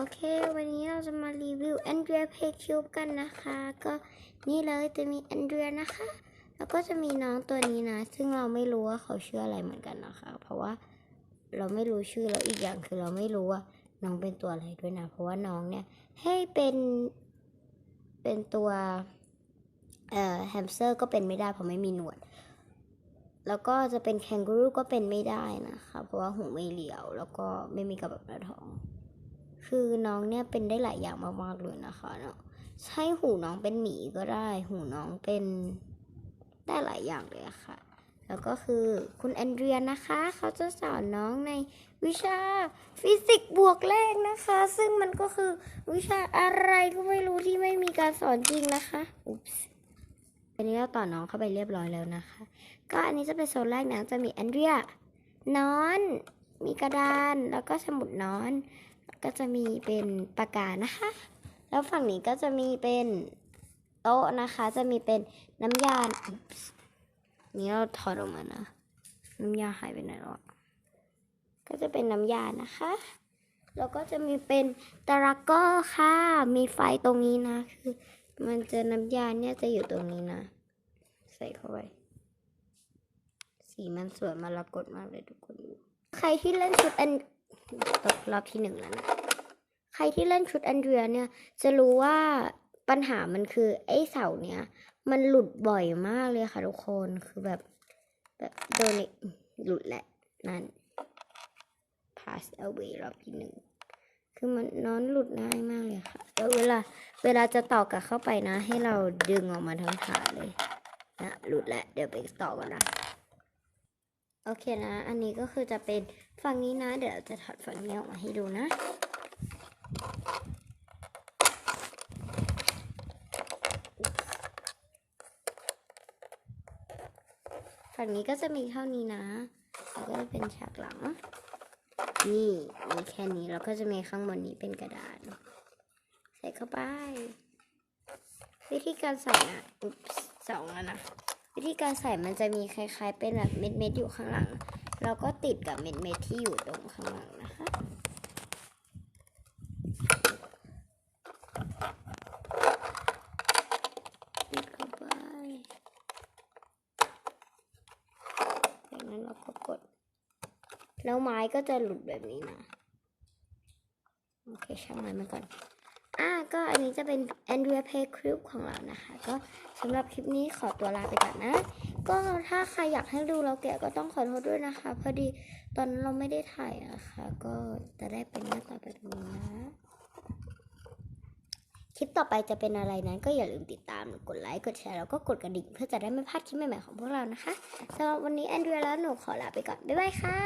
โอเค วันนี้เราจะมารีวิว Andrea Pay Cube กันนะคะ ก็นี่เลยจะมี Andrea นะคะ แล้วก็จะมีน้องตัวนี้นะ ซึ่งเราไม่รู้ว่าเขาชื่ออะไรเหมือนกันนะคะ เพราะว่าเราไม่รู้ชื่อแล้วอีกอย่างคือเราไม่รู้ว่าน้องเป็นตัวอะไรด้วยนะ เพราะว่าน้องเนี่ยให้เป็นเป็นตัวเอ่อแฮมสเตอร์ก็เป็นไม่ได้เพราะไม่มีหนวด แล้วก็จะเป็นแคนกูรูก็เป็นไม่ได้นะคะ เพราะว่าหูไม่เหลียว แล้วก็ไม่มีกระแบบหน้าท้อง คือน้องเนี่ยเป็นได้หลายอย่างมากๆเลยนะคะเนาะใช่หูน้องเป็นหมีก็ได้ หูน้องเป็นได้หลายอย่างเลยะค่ะ แล้วก็คือคุณแอนเดรียนะคะ เขาจะสอนน้องในวิชาฟิสิกส์บวกเลขนะคะ ซึ่งมันก็คือวิชาอะไรก็ไม่รู้ที่ไม่มีการสอนจริงนะคะอุ๊ปส์อันนี้เราต่อน้องเข้าไปเรียบร้อยแล้วนะคะ ก็อันนี้จะเป็นโซนแรกนะจะมีแอนเดรียนอน มีกระดานแล้วก็สมุดนอน ก็จะมีเป็นปากกานะคะ แล้วฝั่งนี้ก็จะมีเป็นโต๊ะนะคะ จะมีเป็นน้ำยา นี่เราถอดออกมานะ น้ำยาหายไปไหนแล้วอก็จะเป็นน้ำยานะคะ แล้วก็จะมีเป็นตะระก้อค่ะ มีไฟตรงนี้นะ คือ มันจะน้ำยาเนี่ยจะอยู่ตรงนี้นะ ใส่เข้าไป สีมันสวยมารากฏมากเลยทุกคน ใครที่เล่นชุดอัน ตกรอบที่หนึ่งแล้วนะ ใครที่เล่นชุดแอนเดรียเนี่ย จะรู้ว่าปัญหามันคือ ไอ้เสาเนี่ยมันหลุดบ่อยมากเลยค่ะทุกคนคือแบบ แบบโดนหลุดแหละ นั่น pass away รอบที่หนึ่งคือมันนอนหลุดง่ายมากเลยค่ะแล้วเวลาเวลาจะต่อกลับเข้าไปนะ ให้เราดึงออกมาทั้งฐาเลยนะหลุดแล้วเดี๋ยวไปต่อกันนะ โอเคนะ อันนี้ก็คือจะเป็นฝั่งนี้นะ เดี๋ยวเราจะถอดฝั่งนี้ออกมาให้ดูนะ ฝั่งนี้ก็จะมีเท่านี้นะแล้วก็เป็นฉากหลัง นี่มีแค่นี้ แล้วก็จะมีข้างบนนี้เป็นกระดาษ ใส่เข้าไป วิธีการใส่นะอุ๊บสองแล้วนะ วิธีการใส่มันจะมีคล้ายๆ เป็นแบบเม็ดๆอยู่ข้างหลัง แล้วก็ติดกับเม็ดๆที่อยู่ตรงข้างหลังนะคะติดเข้าไปจากนั้นเราก็กด แล้วไม้ก็จะหลุดแบบนี้นะ โอเคช่างมันมาก่อน ก็อันนี้จะเป็น Andrea Pay Cube ของเรานะคะ ก็สำหรับคลิปนี้ขอตัวลาไปก่อนนะ ก็ถ้าใครอยากให้ดูเราแกะก็ต้องขอโทษด้วยนะคะ พอดีตอนนั้นเราไม่ได้ถ่ายอะคะ ก็จะได้เป็นหน้าตาแบบนี้นะ คลิปต่อไปจะเป็นอะไรนั้น ก็อย่าลืมติดตามกดไลค์กดแชร์แล้วก็กดกระดิ่งเพื่อจะได้ไม่พลาดคลิปใหม่ๆของพวกเรานะคะสำหรับวันนี้แอนเดรียและหนูขอลาไปก่อนบ๊ายบายค่ะ